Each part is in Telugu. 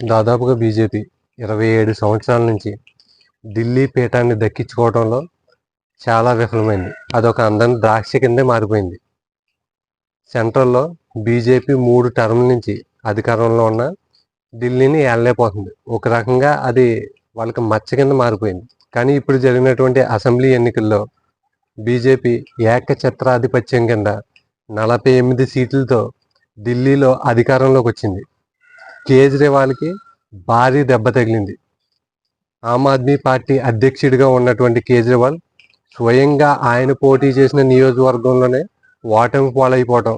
దాదాపుగా బీజేపీ ఇరవై ఏడు సంవత్సరాల నుంచి ఢిల్లీ పీఠాన్ని దక్కించుకోవడంలో చాలా విఫలమైంది. అదొక అందరి ద్రాక్ష కిందే మారిపోయింది. సెంట్రల్లో బీజేపీ మూడు టర్మ్ నుంచి అధికారంలో ఉన్న ఢిల్లీని ఏళ్ళలేకపోతుంది ఒక రకంగా అది వాళ్ళకి మచ్చ కింద మారిపోయింది. కానీ ఇప్పుడు జరిగినటువంటి అసెంబ్లీ ఎన్నికల్లో బీజేపీ ఏకఛత్రాధిపత్యం కింద నలభై ఎనిమిది సీట్లతో ఢిల్లీలో అధికారంలోకి వచ్చింది. కేజ్రీవాల్కి భారీ దెబ్బ తగిలింది. ఆమ్ ఆద్మీ పార్టీ అధ్యక్షుడిగా ఉన్నటువంటి కేజ్రీవాల్ స్వయంగా ఆయన పోటీ చేసిన నియోజకవర్గంలోనే ఓటమి పాలైపోవటం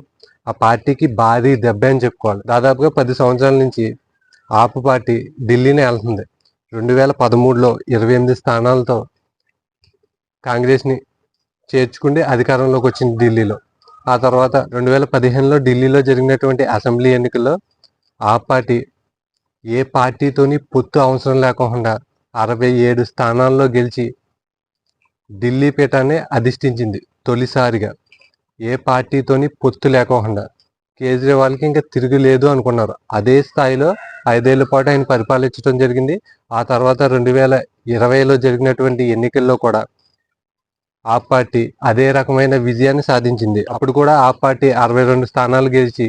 ఆ పార్టీకి భారీ దెబ్బ అని చెప్పుకోవాలి. దాదాపుగా పది సంవత్సరాల నుంచి ఆపు పార్టీ ఢిల్లీనే వెళ్తుంది. రెండు వేల పదమూడులో ఇరవై ఎనిమిది స్థానాలతో కాంగ్రెస్ని చేర్చుకుంటే అధికారంలోకి వచ్చింది ఢిల్లీలో. ఆ తర్వాత రెండు వేల పదిహేనులో ఢిల్లీలో జరిగినటువంటి అసెంబ్లీ ఎన్నికల్లో ఆ పార్టీ ఏ పార్టీతోని పొత్తు అవసరం లేకుండా అరవై ఏడు స్థానాల్లో గెలిచి ఢిల్లీ పీఠాన్ని అధిష్ఠించింది తొలిసారిగా. ఏ పార్టీతోని పొత్తు లేకుండా కేజ్రీవాల్కి ఇంకా తిరగలేదు అనుకున్నారు. అదే స్థాయిలో ఐదేళ్ళ పాటు ఆయన పరిపాలించడం జరిగింది. ఆ తర్వాత రెండు వేల ఇరవైలో జరిగినటువంటి ఎన్నికల్లో కూడా ఆ పార్టీ అదే రకమైన విజయాన్ని సాధించింది. అప్పుడు కూడా ఆ పార్టీ అరవై రెండు స్థానాలు గెలిచి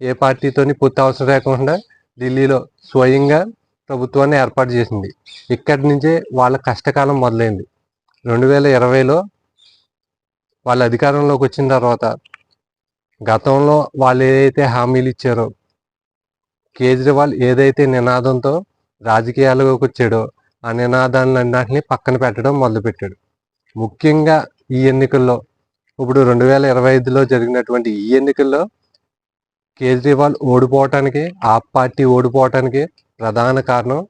ఏ పార్టీతోని పొత్తు అవసరం లేకుండా ఢిల్లీలో స్వయంగా ప్రభుత్వాన్ని ఏర్పాటు చేసింది. ఇక్కడి నుంచే వాళ్ళ కష్టకాలం మొదలైంది. రెండు వేల ఇరవైలో వాళ్ళ అధికారంలోకి వచ్చిన తర్వాత గతంలో వాళ్ళు ఏదైతే హామీలు ఇచ్చారో కేజ్రీవాల్ ఏదైతే నినాదంతో రాజకీయాల్లోకి వచ్చాడో ఆ నినాదాలన్నింటినీ పక్కన పెట్టడం మొదలుపెట్టాడు. ముఖ్యంగా ఈ ఎన్నికల్లో ఇప్పుడు రెండు వేల ఇరవై ఐదులో జరిగినటువంటి ఈ ఎన్నికల్లో కేజ్రీవాల్ ఓడిపోవటానికి ఆ పార్టీ ఓడిపోవటానికి ప్రధాన కారణం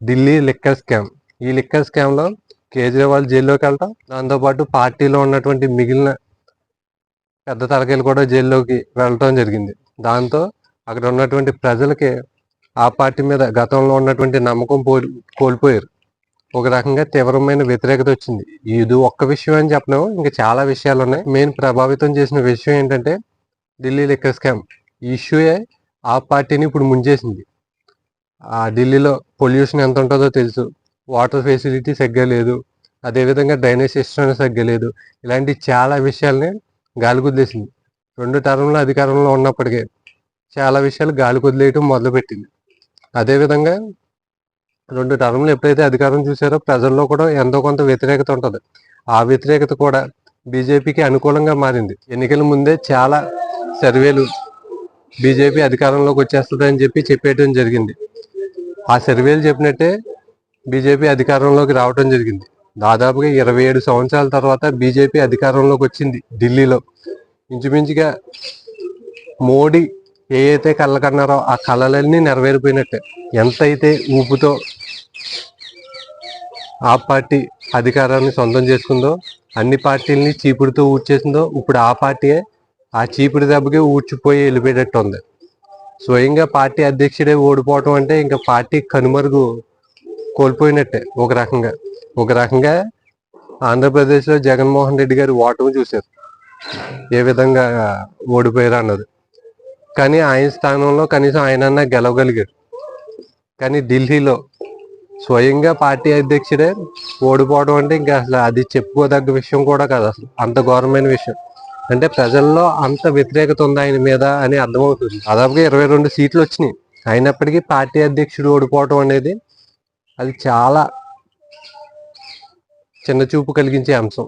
ఢిల్లీ లిక్కర్ స్కామ్ ఈ లిక్కర్ స్కామ్లో కేజ్రీవాల్ జైల్లోకి వెళ్ళటం దాంతోపాటు పార్టీలో ఉన్నటువంటి మిగిలిన పెద్ద తలకాయలు కూడా జైల్లోకి వెళ్ళటం జరిగింది. దాంతో అక్కడ ఉన్నటువంటి ప్రజలకి ఆ పార్టీ మీద గతంలో ఉన్నటువంటి నమ్మకం పోల్ కోల్పోయారు. ఒక రకంగా తీవ్రమైన వ్యతిరేకత వచ్చింది. ఇది ఒక్క విషయం అని చెప్పలేము. ఇంకా చాలా విషయాలు ఉన్నాయి. మెయిన్ ప్రభావితం చేసిన విషయం ఏంటంటే ఢిల్లీ లెక్క స్కామ్ ఈ ఇష్యూయే ఆ పార్టీని ఇప్పుడు ముంచేసింది. ఆ ఢిల్లీలో పొల్యూషన్ ఎంత ఉంటుందో తెలుసు. వాటర్ ఫెసిలిటీ సరిగ్గా లేదు. అదేవిధంగా డ్రైనేజ్ సిస్టమ్ సరిగ్గా లేదు. ఇలాంటి చాలా విషయాల్ని గాలి కుదిలేసింది. రెండు టర్మ్లు అధికారంలో ఉన్నప్పటికీ చాలా విషయాలు గాలి కుదిలేయటం మొదలుపెట్టింది. అదేవిధంగా రెండు టర్మ్లు ఎప్పుడైతే అధికారం చూసారో ప్రజల్లో కూడా ఎంతో కొంత వ్యతిరేకత ఉంటుంది. ఆ వ్యతిరేకత కూడా బీజేపీకి అనుకూలంగా మారింది. ఎన్నికల ముందే చాలా సర్వేలు బీజేపీ అధికారంలోకి వచ్చేస్తుందని చెప్పి చెప్పేయడం జరిగింది. ఆ సర్వేలు చెప్పినట్టే బీజేపీ అధికారంలోకి రావడం జరిగింది. దాదాపుగా ఇరవై ఏడు సంవత్సరాల తర్వాత బీజేపీ అధికారంలోకి వచ్చింది ఢిల్లీలో. ఇంచుమించుగా మోడీ ఏ అయితే కళ్ళ కన్నారో ఆ కళలన్నీ నెరవేరిపోయినట్టే. ఎంతైతే ఊపుతో ఆ పార్టీ అధికారాన్ని సొంతం చేసుకుందో అన్ని పార్టీలని చీపుడుతో ఊడ్చేసిందో ఇప్పుడు ఆ పార్టీయే ఆ చీపురు దెబ్బకి ఊడ్చిపోయి వెళ్ళిపోయేటట్టు ఉంది స్వయంగా పార్టీ అధ్యక్షుడే ఓడిపోవటం అంటే ఇంకా పార్టీ కనుమరుగు కోల్పోయినట్టే ఒక రకంగా. ఒక రకంగా ఆంధ్రప్రదేశ్లో జగన్మోహన్ రెడ్డి గారు ఓటమి చూశారు. ఏ విధంగా ఓడిపోయారు అన్నది. కానీ ఆయన స్థానంలో కనీసం ఆయన గెలవగలిగారు. కానీ ఢిల్లీలో స్వయంగా పార్టీ అధ్యక్షుడే ఓడిపోవడం అంటే ఇంకా అసలు అది చెప్పుకోదగ్గ విషయం కూడా కాదు అసలు. అంత ఘోరమైన విషయం. అంటే ప్రజల్లో అంత వ్యతిరేకత ఉంది ఆయన మీద అని అర్థమవుతుంది. దాదాపుగా ఇరవై రెండు సీట్లు వచ్చినాయి. అయినప్పటికీ పార్టీ అధ్యక్షుడు ఓడిపోవటం అనేది అది చాలా చిన్న చూపు కలిగించే అంశం.